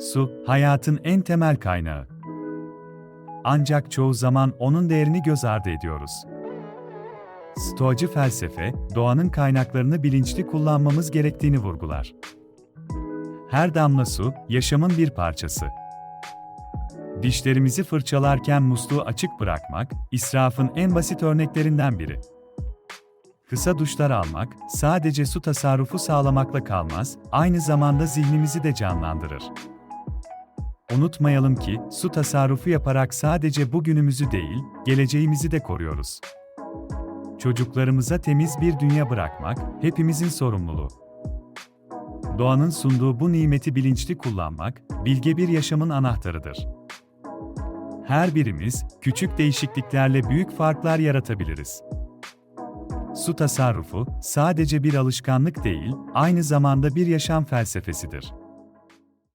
Su, hayatın en temel kaynağı. Ancak çoğu zaman onun değerini göz ardı ediyoruz. Stoacı felsefe, doğanın kaynaklarını bilinçli kullanmamız gerektiğini vurgular. Her damla su, yaşamın bir parçası. Dişlerimizi fırçalarken musluğu açık bırakmak, israfın en basit örneklerinden biri. Kısa duşlar almak, sadece su tasarrufu sağlamakla kalmaz, aynı zamanda zihnimizi de canlandırır. Unutmayalım ki, su tasarrufu yaparak sadece bugünümüzü değil, geleceğimizi de koruyoruz. Çocuklarımıza temiz bir dünya bırakmak, hepimizin sorumluluğu. Doğanın sunduğu bu nimeti bilinçli kullanmak, bilge bir yaşamın anahtarıdır. Her birimiz, küçük değişikliklerle büyük farklar yaratabiliriz. Su tasarrufu, sadece bir alışkanlık değil, aynı zamanda bir yaşam felsefesidir.